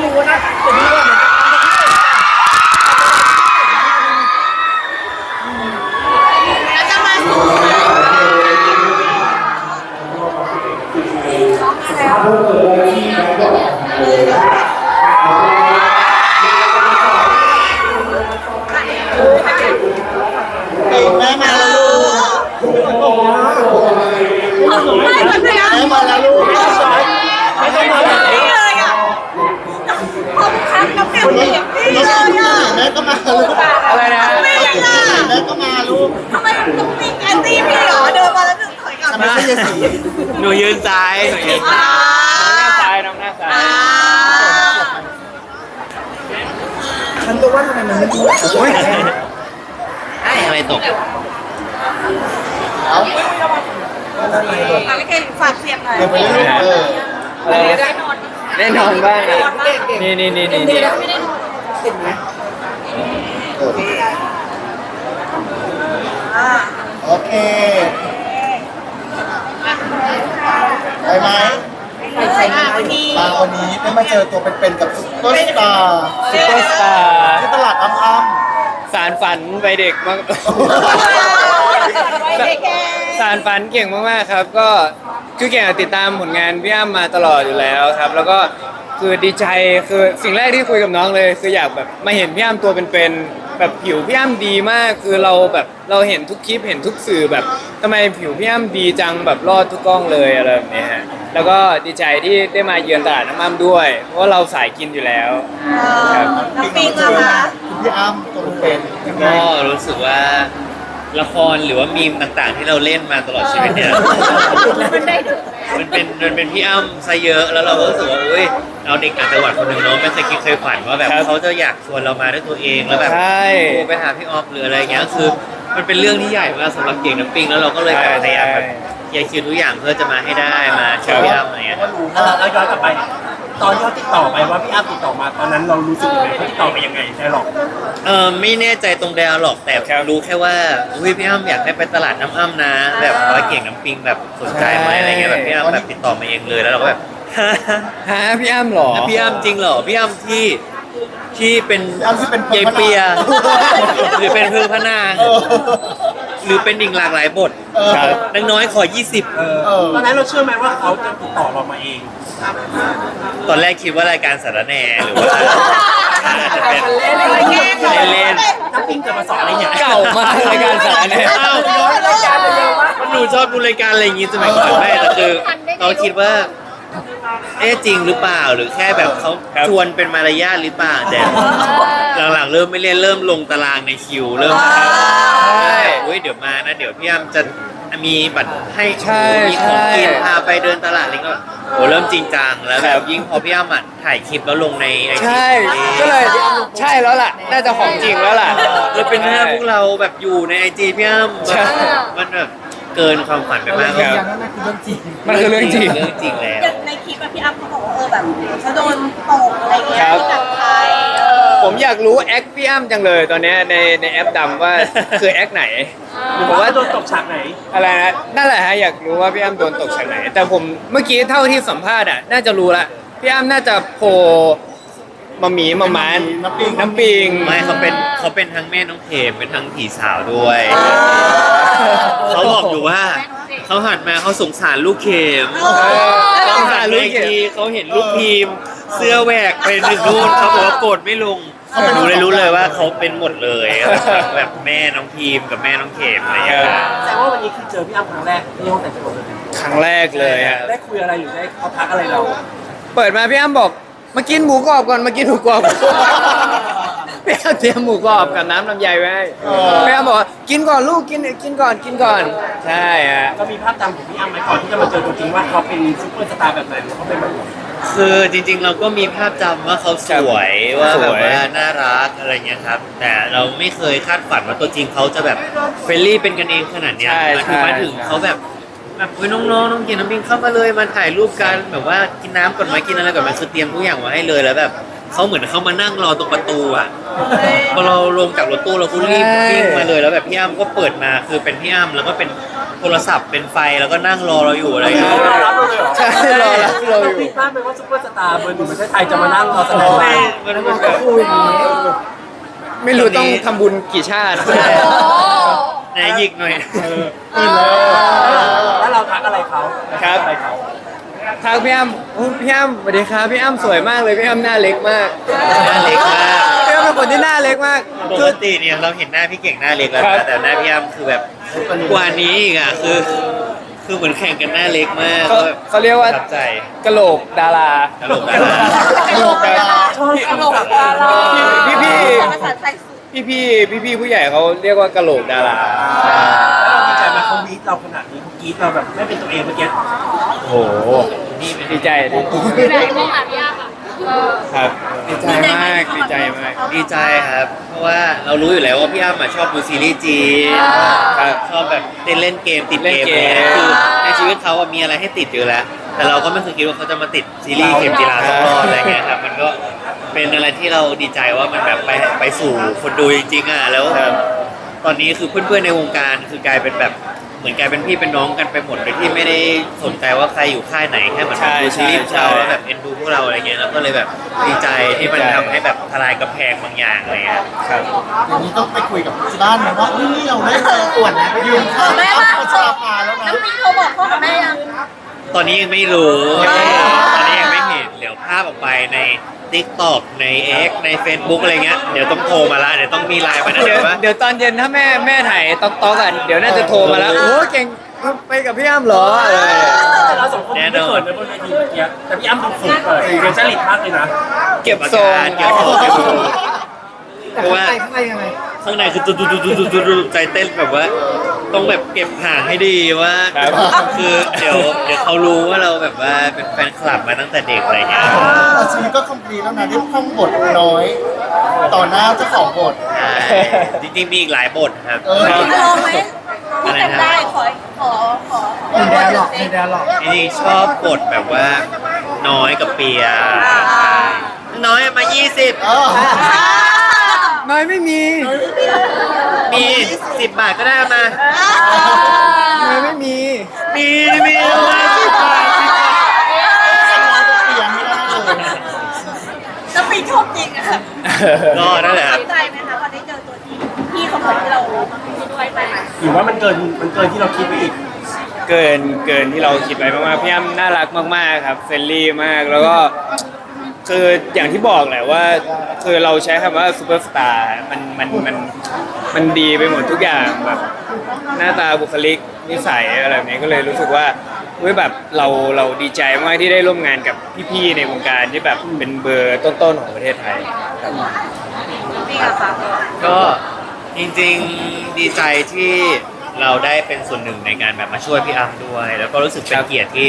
ไม่รู้นะแต่พี่ว่าเหมือนกัน แล้วจะมาสู่ แม่มาแล้วลูก ไม่มันเป็นอะไร แม่มาแล้วลูก ไม่ต้องมาแบบ นี่เลยอะพอพักกับเปลี่ยนเสียงนี่เลยอะ แม่ก็มาลูก อะไรนะ ไม่ยังอะ แม่ก็มาลูก ทำไมมันต้องมีแอนตี้พี่เหรอเดินมาแล้วหนึ่งถ อยกลับทำไมใช่ยายสีหนูยืนซ้ายหนูยืนซ้ายอ่าหน้าซ้ายน้องหน้าซ้ายฉันก็ว่าทำไมมันไม่ดูโอ้ยอะไรตกเอาอะพี่เคฝากเสียบหน่อยเดี๋ยวไปลูกเอออะไรนะแน่นอนบ้างนะนี่นี่นี่นี่นี่อ่าโอเค ไปไหมอ่าวันนี้มาวันนี้ได้มาเจอตัวเป็นๆกับซุปเปอร์สตาร์ซุปเปอร์สตาร์ที่ตลาดอ้ำสารฝันไปเด็กมากไว้แกสารฝันเก่งมากๆครับ ก็คือเก่งอะติดตามผลงานพี่อ้ำมาตลอดอยู่แล้วครับ แล้วก็คือดีใจคือสิ่งแรกที่คุยกับน้องเลย คืออยากแบบมาเห็นพี่อ้ำตัวเป็นๆ แบบผิวพี่อ้ำดีมากคือเราแบบเราเห็นทุกคลิปเห็นทุกสื่อแบบทำไมผิวพี่อ้ำดีจังแบบรอดทุกกล้องเลยอะไรแบบนี้ฮะแล้วก็ดีใจที่ได้มาเยือนตลาดน้ำอ้ำด้วย เพราะว่าเราสายกินอยู่แล้วครับ น้องปิงอะคะคุณพี่อ้ำตัวเป็นๆยังไง ก็รู้สึกว่า ละครหรือว่ามีมต่างๆ ที่เราเล่นมาตลอดชีวิตเนี่ยมันเป็นมันเป็นพี่อ้ำซะเยอะแล้วเราก็รู้สึกว่าอุ้ยเราเด็กต่างจังหวัดคนหนึ่งเนาะไม่เคยคิดเคยฝันว่าแบบครับเขาจะอยากชวนเรามาด้วยตัวเองแล้วแบบใช่ โทรไปหาพี่ออฟหรืออะไรเงี้ยคือ มันเป็นเรื่องที่ใหญ่มากสำหรับเก่งน้ำปิงแล้วเราก็เลยแบบพยายามแบบเคลียร์คิวทุกอย่างเพื่อจะมาให้ได้มาช่วยพี่อ้ำอะไรเงี้ย ถ้าเราย้อนกลับไป ตอนที่เขาติดต่อไปว่าพี่อ้ำติดต่อมาตอนนั้นเรารู้สึกยังไงเขาติดต่อไปยังไงได้หรอกเออไม่แน่ใจตรงแดวหรอกแต่รู้แค่ว่าอุ้ยพี่อ้ำอยากให้ไปตลาดน้ำอ้ำนะ แบบว่าเก่งน้ำปิงแบบสนใจไหมอะไรเงี้ยแบบพี่อ้ำแบบติดต่อมาเองเลยแล้วเราก็แบบฮะพี่อ้ำเหรอพี่อ้ำจริงเหรอพี่อ้ำที่ที่เป็นพี่อ้ำที่เป็นยายเปียหรือเป็นพึ่งพระนางเออ หรือเป็นดิ่งหลากหลายบทเออครับนางน้อยขอ 20เออเออตอนนั้นเราเชื่อไหมว่าเขาจะติดต่อเรามาเอง ตอนแรกคิดว่ารายการสารแหน่หรือว่าอาจจะเป็นเล่นเล่นน้ำปิ้งจะมาสอนอะไรเนี่ย เก่ามากรายการสารเนี่ยอ้าวหนูชอบดูรายการอะไรอย่างงี้สมัยก่อนแม่แต่คือเราคิดว่า เอ๊ะจริงหรือเปล่าหรือแค่แบบเขาครับ ชวนเป็นมารยาทหรือเปล่าแต่ หลังๆเริ่มไม่เล่นเริ่มลงตารางในคิวเริ่มใช่เฮ้ยเดี๋ยวมานะ เดี๋ยวพี่อ้ำจะมีบัตรให้ใช่มีของกินใช่พาไปเดินตลาดอะไรก็โหเริ่มจริงจังแล้วแบครับบยิ่งพอพี่อ้ำอะถ่ายคลิปแล้วลงในไอจีใช่ก็เลยใช่แล้วล่ะ น่าจะของจริงแล้วล่ะเลยเป็นหน้าพวกเราแบบอยู่ในไอจีพี่อ้ำใช่มันแบบเกินความฝันไปมากครับมันคือเรื่องจริงเรื่องจริงแล้วอย่างในคลิปอะพี่อ้ำเขาบอกว่าเออแบบเขาโดนตกอะไรเงี้ยครับที่กับไทยเออ ผมอยากรู้แอคพี่อ้ำจังเลยตอนเนี้ยในในแอปดำว่าคือแอคไหน หรือว่าโดนตกฉากไหน อะไรนะนั่นแหละฮะอยากรู้ว่าพี่อ้ำโดนตกฉากไหน แต่ผมเมื่อกี้เท่าที่สัมภาษณ์อะน่าจะรู้ละพี่อ้ำน่าจะโผล่มาหมีมามันน้ำปิง น้ำปิง ไม่เขาเป็นเขาเป็นทั้งแม่น้องเขมเป็นทั้งผีสาวด้วย เขาบอกอยู่ว่า เขาหันมาเขาสงสารลูกเขมเออเขาสงหัสารนลูลูกกเข็ม ทีเขาเห็นลูกทีม เสื้อแหวกไปหนึ่งนู่นเขาบอกว่าโกรธไม่ลงดูเลยรู้เลยว่าเขาเป็นหมดเลยแบบแม่น้องทีมกับแม่น้องเขมอะไรอย่างเงี้ยแสดงว่าวันนี้คือเจอพี่อ้ำครั้งแรกที่ห้องแต่งตัวเลยครั้งแรกเลยฮะได้คุยอะไรหรือได้เขาทักอะไรเรา เปิดมาพี่อ้ำบอกมากินหมูกรอบก่อนมากินหมูกรอบพี่อ้ำเตรียมหมูกรอบกับน้ำลำไยไว้ให้พี่อ้ำบอกว่ากินก่อนลูกกินกินก่อนกินก่อนใช่ฮะก็มีภาพจำของพี่อ้ำไหมก่อนที่จะมาเจอตัวจริงว่าเขาเป็นซุปเปอร์สตาร์แบบไหนหรือเขาเป็นแบบไหน คือจริงๆเราก็มีภาพจำว่าเขาสวยว่าสแบบวยว่าน่ารักอะไรเงี้ยครับ แต่เราไม่เคยคาดฝันว่าตัวจริงเขาจะแบบเฟรนลี่เป็นกันเองขนาดเนี้ยใช่มาถึงใช่ มาถึงเขาแบบแบบเฮ้ยน้องๆน้องกินน้ำปิ้งเข้ามาเลยมาถ่ายรูปกันแบบว่ากินน้ำก่อนไหมกินอะไรก่อนไหมคือเตรียมทุกอย่างมาให้เลยแล้วแบบเขาเหมือนเขามานั่งรอตรงประตูอะ พอเราลงจากรถตู้เราก็รีบวิ่งมาเลยแล้วแบบพี่อ้ำก็เปิดมาคือเป็นพี่อ้ำแล้วก็เป็นโทรศัพท์เป็นไฟแล้วก็นั่งรอเราอยู่อะไรอย่างเงี้ยรอรับเราเลยเหรอใช่รอรับเราอยู่คิดมากไปว่าซุปเปอร์สตาร์เบอร์หนึ่งประเทศไทยจะมานั่งรอแสดงไม่ว่ามันเป็นแบบคุยอย่างนี้ไม่รู้ต้องทำบุญกี่ชาติโอ้ไหนหยิกหน่อยแล้วเราทักอะไรเขาครับอะไรเขาทักพี่อ้ำโอ้พี่อ้ำสวัสดีครับพี่อ้ำสวยมากเลยพี่อ้ำหน้าเล็กมากหน้าเล็กมากพี่อ้ำเป็น คนที่หน้าเล็กมากปคืกอติเนี่ยเราเห็นหน้าพี่เก่งหน้าเล็กแล้วครันะบแต่หน้าพี่อ้ำคือแบบกว่านี้อีกอะคือ คือเหมือนแข่งกันหน้าเล็กมากเขาเขาเรียกว่าประทับใจกะโหลกดาราตลกดาราตลกดาราชอบตลกดาราพี่พี่ภาษาไทยสุดพี่พี่พี่พี่ผู้ใหญ่เขาเรียกว่ากะโหลกดาราแล้วเราดีใจไหมเขาวีดเราขนาดนี้เขากรีดเราแบบไม่เป็นตัวเองเมื่อกี้โอ้โหดีใจดีอยู่ไหนมองหาพี่อา ค่ะครับดีใจมากดีใจมากดีใจครับ เพราะว่าเรารู้อยู่แล้วว่าพี่อ้ำอะชอบดูซีรีส์จีนครับชอบแบบเล่นเล่นเกมติดเล่เกนมเกมอะไรเงี้ยคือในชีวิตเขาอะมีอะไรให้ติดอยู่แล้ว แต่เราก็ไม่เคยคิดว่าเขาจะมาติดซีรีส์เข็มจีราต้องรอดอะไรเงี้ยครับมันก็เป็นอะไรที่เราดีใจว่ามันแบบไปไปสู่คนดูจริงๆอะแล้ว ตอนนี้คือเพื่อนๆในวงการคือกลายเป็นแบบ เหมือนกลายเป็นพี่เป็นน้องกันไปหมดโดยที่ไม่ได้สนใจว่าใครอยู่ค่ายไหนแค่เหมือนใช่ดูซีรีส์ใช่เราแล้วแบบเอ็นดูพวกเราอะไรเงี้ยแล้วก็เลยแบบดีใจที่มันดีใจทำให้แบบทลายกำแพงบางอย่างอะไรเงี้ยครับอย่างนี้ต้องไปคุยกับที่บ้านไหมว่าเฮ้ยเราได้มาอวดนะไปยืนข้างแม่เอามาเอาชาพาแล้วนะน้ำปิงเขาบอกพ่อกับแม่ยังตอนนี้ยังไม่รู้ ตอนนี้ยังไม่เห็นเดี๋ยวภาพออกไปใน t ิ k t o k ใน X ใน Facebook อะไรเงี้ยเดี๋ยวต้องโทรมาละเดี๋ยวต้องมีไลน์มานะเดี๋เดี๋ยยววว่า เดี๋ยวตอนเย็นถ้าแม่แม่ถ่ายต๊อกต๊อกกันเดี๋ยวน่าจะโทรมาแล้วโอ้เก่งไปกับพี่อ้ำเหรออะไรแต่เราสองคนไม่เขินเลยบนเวทีเมื่อกี้แต่พี่อ้ำดูฝึกเลยเรียนจริตมากเลยนะเก็บทรงเก็บทรงเก็บทรงแต่ข้างในข้างในยังไงข้างในคือตุ๊ดตุ๊ดตุ๊ดตุ๊ดตุ๊ดตุ๊ดใจเต้นแบบว่า ต้องแบบเก็บห่างให้ดีว่าครับคือเดี๋ยวเดี๋ยวเขารู้ว่าเราแบบว่าเป็นแฟนคลับมาตั้งแต่เด็กอะไรเงี้ยแต่ชีวิตก็คอมพลีทแล้วนะได้ท่องบทน้อย ต่อหน้าเจ้าของบท ใช่จริงๆมีอีกหลายบทครับ เออ ลองไหมพี่จำได้ขอขอขอขอมีแดร์หรอกมีแดร์หรอกจริงๆชอบบทแบบว่าน้อยกับเปียใช่น้อยมา 20เอ อน้อยไม่มีมี10บาทก็ได้มาน้อยไม่มี มีมีมา10บาท10บาทเปลี่ยนไม่ได้เลยน้ำปิงชอบจริงอะค่ะก็นั่นแหละปคระรับทับ ใจไหมคะพอได้เจอตัวจริงพี่เขาบอกที่เราที่ด้วยไปหรือว่ามันเกินมันเกินที่เราคิดไปอีก เกินเกินที่เราคิดไว้มากๆพี่อ้ำน่ารักมากๆครับเฟรนลี่มากแล้วก็ คืออย่างที่บอกแหละว่า คือเราใช้คำว่าซูเปอร์สตาร์มันมันมันมันดีไปหมดทุกอย่างแบบหน้าตาบุคลิกนิสัยอะไรแบบนี้ก็เลยรู้สึกว่าเว้ยแบบเราเราดีใจมากที่ได้ร่วมงานกับพี่ๆในวงการที่แบบเป็นเบอร์ต้นๆของประเทศไทยครับพี่อะค่ะ ก็จริงๆดีใจที่เราได้เป็นส่วนหนึ่งในการแบบมาช่วยพี่อัมด้วย แล้วก็รู้สึกเป็นเกียรติที่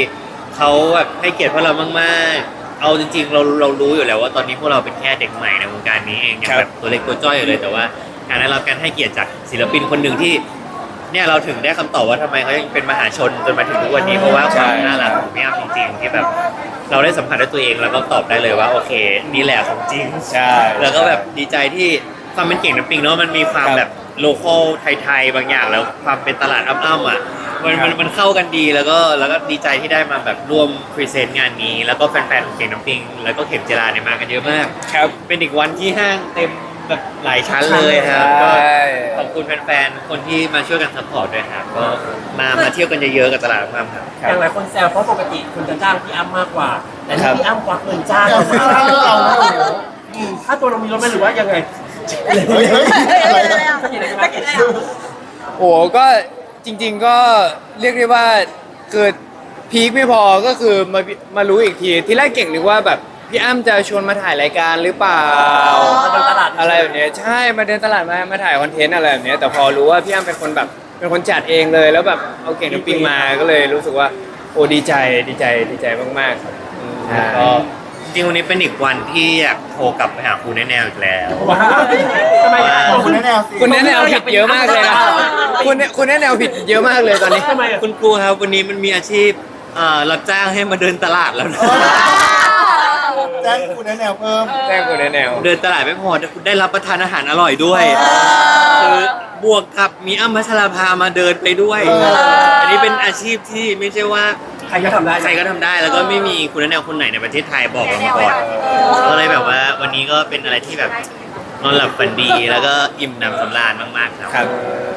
เขาแบบให้เกียรติพวกเรามากๆ เอาจริงๆเราเรารู้อยู่แล้วว่าตอนนี้พวกเราเป็นแค่เด็กใหม่ในวงการนี้เองยังแบบตัวเล็กตัวจ้อยอยู่เลยแต่ว่าการได้รับการให้เกียรติจากศิลปินคนหนึ่งที่ เนี่ยเราถึงได้คำตอบว่าทำไมเขายังเป็นมหาชนจนมาถึงทุกวันนี้เพราะว่าความน่ารักของพี่อัมจริงๆที่แบบ เราได้สัมผัสด้วยตัวเองแล้วก็ตอบได้เลยว่าโอเคนี่แหละของจริง ใช่ แล้วก็แบบดีใจที่ความเป็นเก่งน้ำปิงเนาะมันมีความครับแบบโลคอลไทยๆบางอย่างแล้วความเป็นตลาดอ้ำๆอะ มันมันมันเข้ากันดีแล้วก็แล้วก็ดีใจที่ได้มาแบบร่วมพรีเซนต์งานนี้ แล้วก็แฟนๆของเก่งน้ำปิง แล้วก็เข็มเจราเนี่ยมากันเยอะมาก ครับ เป็นอีกวันที่ห้างเต็มแบบหลายชั้นเลยครับใช่ ก็ขอบคุณแฟนๆคนที่มาช่วยกันซัพพอร์ตด้วยครับก็มามาเที่ยวกันเยอะๆกับตลาดอ้ำๆครับครัอบย่างหลายคนแซวเพราะปกติคุณจะจ้างพี่อ้ำมากกว่า แต่ครันี่บพี่อ้ำควักเงินจ้างเอาไปให้เราแล้วโอ้โหอืมค่าตัวเรามีลดไหมหรือว่ายังไงเฮ้ยเฮ้ยอะไรนะสนิทอะไรกันไหมไม่กินอะไรอะโอ้โหก็ จริง ๆก็เรียกได้ว่าเกิดพีคไม่พอก็คือมามารู้อีกทีที่แรกเก่งนึกว่าแบบพี่อ้ำจะชวนมาถ่ายรายการหรือเปล่ามาเดินตลาด อะไรแบบเนี้ยใช่มาเดินตลาดมามาถ่ายคอนเทนต์อะไรแบบเนี้ยแต่พอรู้ว่าพี่อ้ำเป็นคนแบบเป็นคนจัดเองเลยแล้วแบบเอาเก่งน้ำปิงมาก็เลยรู้สึกว่าโอ้ดีใจดีใจดีใจมากๆครับใช่ก็ จริงๆวันนี้เป็นอีกวันที่อยากโทรกลับไปหาครูแน่ๆอีกแล้ว ว้าวทำไมอะขอบคุณแนวสิ คุณแนะแนวผิดเยอะมากเลยนะคุณคุณแนะแนวผิดเยอะมากเลยตอนนี้ทำไมอะคุณครูครับวันนี้มันมีอาชีพเอ่อรับจ้างให้มาเดินตลาดแล้วนะแจ้งคุณแนวเพิ่ม แจ้งคุณแนะแนว เดินตลาดไม่พอคุณได้รับประทานอาหารอร่อยด้วยคือบวกกับมีอ้ำพัชราภามาเดินไปด้วยเอออันนี้เป็นอาชีพที่ไม่ใช่ว่า ใครก็ทำได้ใครก็ทำได้แล้วก็ไม่มีคุณแนวคนไหนในประเทศไทยบอกเรามาก่อนก็เลยแบบว่าวันนี้ก็เป็นอะไรที่แบบนอนหลับฝันดีแล้วก็อิ่มหนำสำราญมากๆครับครับ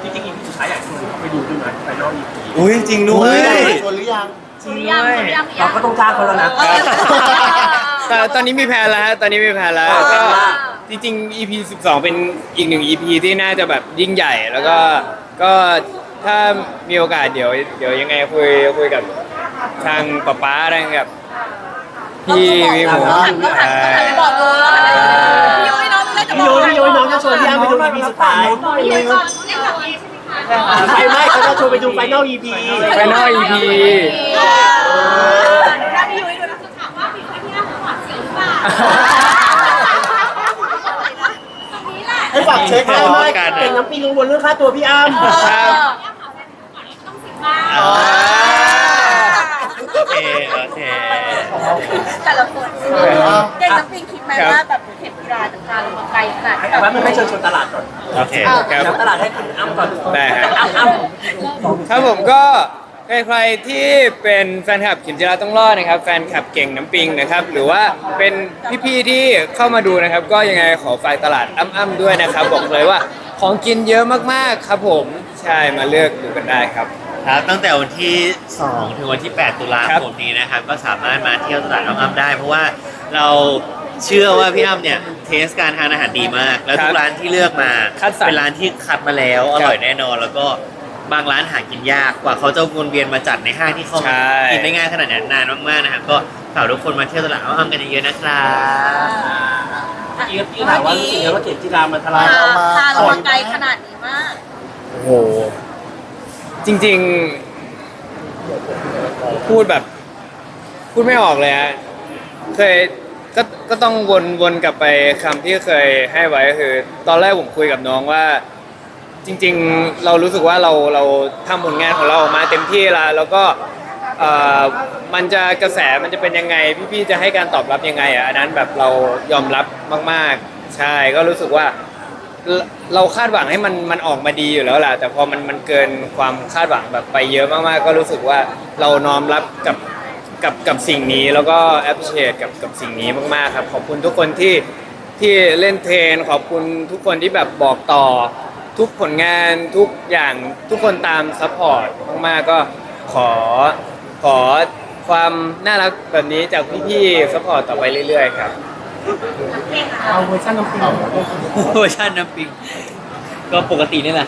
จริงๆอีพีสุดท้ายอยากชวนเขาไปดูด้วยนะไฟนอลอีพีอุ้ยจริงด้วยชวนหรือยังสุริยังสุริยังเราก็ต้องจ้างเขาแล้วนะ ตอนตอนนี้มีแพลนแล้วฮะตอนนี้มีแพลนแล้วอ่าก็จริงๆ EP 12 เป็นอีกหนึ่ง EP ที่น่าจะแบบยิ่งใหญ่แล้วก็ก็ถ้ามีโอกาสเดี๋ยวเดี๋ยวยังไงคุยคุยกับ ทางป๊าป๊าอะไรกับพี่พี่หมูหันหันหันไปบอกเลยพี่ยุ้ยน้องเล่นจะพี่บอยุ้กยพี่ยุ้ยน้องจะชวนพี่อ้ำไปดูอีพีสุดท้ายพี่ยุ้ยก่อนเล่นกับเอใช่ไหมคะไปไม่เขาจะชวนไปดูไฟนอลอีพีไฟนอล EP ถ้าพี่ยุ้ยดูนะถามว่าพี่ยุ้ยพี่อ้ำหวาดเสียวหรือเปล่าตรงนี้แหละให้ฝากเช็คไม่ได้ไหมไม่เก่งน้ำปิงกังวลเรื่องค่าตัวพี่อ้ำครับ ต้องสิบบาทอ๋อโอ เคโอเค แต่ละคนเก่งน้ำปิงคิดไหมว่าแบบเข็มกีฬาจะพาเรามาไกลขนาดให้ว่ามันให้เชิญชวนตลาดก่อนโอเคครับแล้วตลาดให้คุณอ้ำก่อนได้ฮะ อ้ำอ้ำครับผมก็ใครๆที่เป็นแฟนคลับขิมจิราต้องรอดนะครับ แฟนคลับเก่งน้ำปิงนะครับ หรือว่าเป็นพี่ๆที่เข้ามาดูนะครับ ก็ยังไงขอฝากตลาดอ้ำๆด้วยนะครับ บอกเลยว่าของกินเยอะมากๆครับผม ใช่มาเลือกดูกันได้ครับ ครับตั้งแต่วันที่ 2 ถึงวันที่ 8 ตุลาครับคมนี้นะครับ ก็สามารถมาเที่ยวตลาดน้องอ้ำได้ เพราะว่าเราเชื่อว่าพี่อ้ำเนี่ยเทสการทานอาหารดีมาก แล้วทุกร้านที่เลือกมาคัดสรร เป็นร้านที่คัดมาแล้วอครับร่อยแน่นอน แล้วก็บางร้านหากินยากกว่าเขาจะวนเวียนมาจัดในห้างที่เขาใช่ กินได้ง่ายขนาดนั้นนานมากๆนะครับก็ฝากทุกคนมาเที่ยวตลาดน้องอ้ำกันเยอะๆนะครับพี่ก็พี่ถามว่ารู้สึกไงว่าเข็มจีรามันทลายพาพาเรามาไกลขนาดนี้มาก โอ้โห จริง ๆ พูดแบบ พูดไม่ออกเลยฮะเคยก็ก็ต้องวนวนกลับไปคำที่เคยให้ไว้ก็คือ ตอนแรกผมคุยกับน้องว่า จริง ๆ เรารู้สึกว่าเราเราทำผลงานของเราออกมาเต็มที่แล้วแล้วก็เอ่อมันจะกระแสมันจะเป็นยังไง พี่ๆจะให้การตอบรับยังไงอะอันนั้นแบบเรายอมรับมาก ๆ ใช่ก็รู้สึกว่า เราคาดหวังให้มันมันออกมาดีอยู่แล้วแหละแต่พอมันมันเกินความคาดหวังแบบไปเยอะมากๆก็รู้สึกว่าเราน้อมรับกับกับกับสิ่งนี้แล้วก็แอปเชียกับกับสิ่งนี้มากๆครับ ขอบคุณทุกคนที่ที่เล่นเทรนขอบคุณทุกคนที่แบบบอกต่อ ทุกผลงานทุกอย่างทุกคนตามซัพพอร์ตมากๆก็ขอขอความน่ารักแบบนี้จากพี่ๆซัพพอร์ตต่อไปเรื่อยๆครับ เอาเวอร์ชันน้ำปิงเวอร์ชันน้ำปิง ก็ปกตินี่แหละ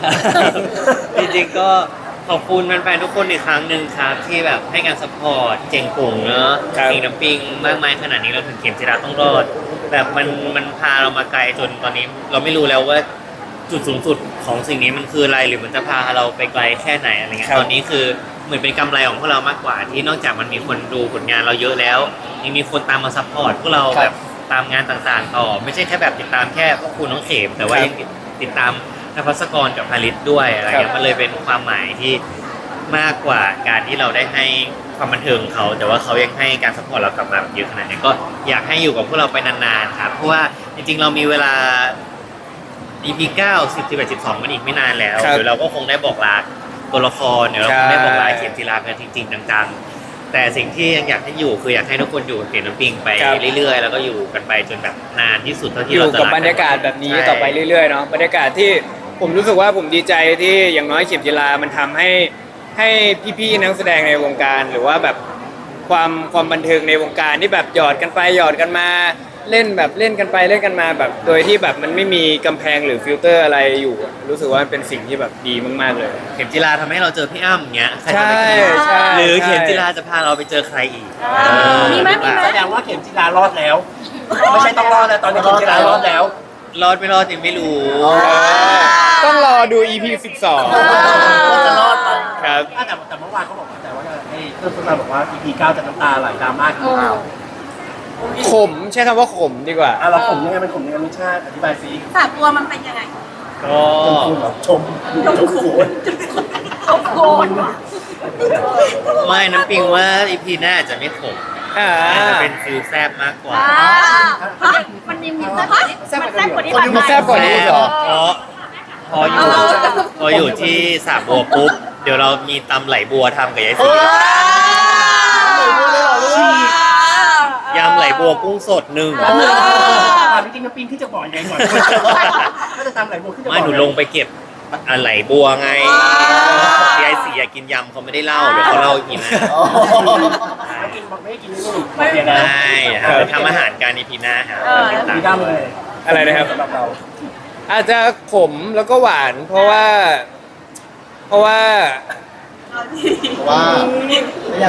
จริงๆก็ขอบคุณแฟนๆทุกคนอีกครั้งหนึ่งครับ ที่แบบให้การสปอร์ตเจงปุ่งเนอะครับเก่งน้ำปิงมากมายขนาดนี้เราถึงเข็มจิราต้องรอด แบบมันมันพาเรามาไกลจนตอนนี้ เราไม่รู้แล้วว่าจุดสูงสุดของสิ่งนี้มันคืออะไรหรือมันจะพาเราไปไกลแค่ไหนอะไรเงี้ยครับตอนนี้คือเหมือนเป็นกำไรของพวกเรามากกว่าที่นอกจากมันมีคนดูผลงานเราเยอะแล้ว ยังมีคนตามมาซัพพอร์ตพวกเราครับแบบ ตามงานต่างๆ ต่อ ไม่ใช่แค่แบบติดตามแค่พวกคุณน้องเขมแต่ว่าครับยังติดตามนภัสกรกับพาริสด้วยอะไรเงี้ครัยบมันเลยเป็นความหมายที่มากกว่าการที่เราได้ให้ความบันเทิงเขา แต่ว่าเขายังให้การสปอร์ตเรากลับมาเยอะขนาดนี้ก็อยากให้อยู่กับพวกเราไปนานๆครับเพราะว่าจริงๆเรามีเวลา EP 9 10 11 12 มันอีกไม่นานแล้วครับเดี๋ยวเราก็คงได้บอกลาตัวละครเดี๋ยวเราคงได้บอกลาเข็มจีรากันจริงๆจังๆ แต่สิ่งที่ยังอยากให้อยู่คืออยากให้ทุกคนอยู่กับเข็มน้ำปิงไปครับ เรื่อยๆ แล้วก็อยู่กันไปจนแบบนานที่สุดเท่าอที่เรายู่จะกับกบรรยากาศแบบนี้ใช่ต่อไปเรื่อยๆเนาะบรรยากาศที่ผมรู้สึกว่าผมดีใจที่อย่างน้อยเข็มจีรามันทำให้ให้พี่ๆนักแสดงในวงการ หรือว่าแบบความความบันเทิงในวงการที่แบบหยอดกันไปหยอดกันมา เล่นแบบเล่นกันไปเล่นกันมาแบบ โดยที่แบบมันไม่มีกำแพงหรือฟิลเตอร์อะไรอยู่ รู้สึกว่ามันเป็นสิ่งที่แบบดีมากๆเลย เข็มจีราทำให้เราเจอพี่อ้ำอย่างเงี้ยใครจะใช่ไปคิดใช่ หรือใช่เข็มจีราจะพาเราไปเจอใครอีกมีไหมมีไหม แสดงว่าเข็มจีรารอดแล้วไม่ใช่ต้องรอดแล้วตอนนี้เข็มจีรารอดแล้ว รอดไม่รอดยังไม่รู้ต้องรอดู EP 12 ว่าจะรอดไหมครับอะแต่แต่เมื่อวานเขาบอกว่าแต่ว่าไอ้เพื่อนคนมาบอกว่า EP 9จะน้ำตาไหลดราม่าขึ้นมาข มใช้คำว่าขมดีกว่า อะเราผมยังไงมันผมยังไงไม่ใช่อธิบายสิสามตัวมันเป็นยังไงก็คุณแบบชมชมโขนชมโขนไม่น้ำปิงว่าอีพีหน้าอาจจะไม่ขมอ่าอาจจะเป็นฟิลแซบมากกว่าอ่ามันมีมีแซ่บกว่านี้มันแซ่บกว่านี้มันแซ่บกว่านี้เหรอเพราะพออยู่พออยู่ที่สระบัวปุ๊บ เดี๋ยวเรามีตำไหลบัวทำกับยายเฮ้สี ยเลยพูดเลยเหรอลูก ยำไหล บัวกุ้งสดหนึ่งถามจริงๆน้ำปิงที่จะบอกยังไงก่อนถ้าจะทำไหลบัวขึ้นจะบอกไม่หนูลงไปเก็บอะไหลบัวไงยายสีอยากกินยำเขาไม่ได้เล่าเดี๋ยวเขาเล่าอีกทีนะอ๋อน้ำปิงบอกไม่ให้กินลูกเดี๋ยวนะใช่ครับไปทำอาหารการในพีหน้าครับติดตามมีด้ามเลยอะไรนะครับสำหรับเราอาจจะขมแล้วก็หวาน เพราะว่า เพราะว่าว่า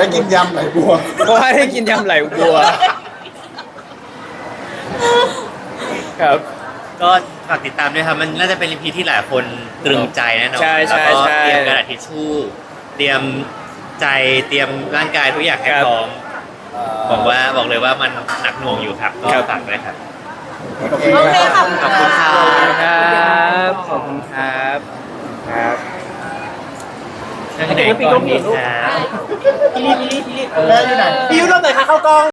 ได้กินยำไหลบัว เพราะว่าได้กินยำไหลบัว ครับ ก็ ฝากติดตามด้วยครับมันน่าจะเป็นอีพีที่หลายคนตรึงใจแน่นอนใช่ใช่แล้วก็ใช่ เตรียมกระดาษทิชชู่เตรียมใจเตรียมร่างกายทุกอย่างให้ครับพร้อมบอกว่าบอกเลยว่ามันหนักหน่วงอยู่ครับก็ครับ ฝากด้วยครับ โอเคโอเคค่ะ ขอบคุณครั ขอบคุณครับขอบคุณครับครับข้างไหนก่อนดีครับ พี่รีบพี่รีบพี่รีบเออแม่อยู่ไหน พี่ยุทธเราหน่อยค่ะเข้ากล้อง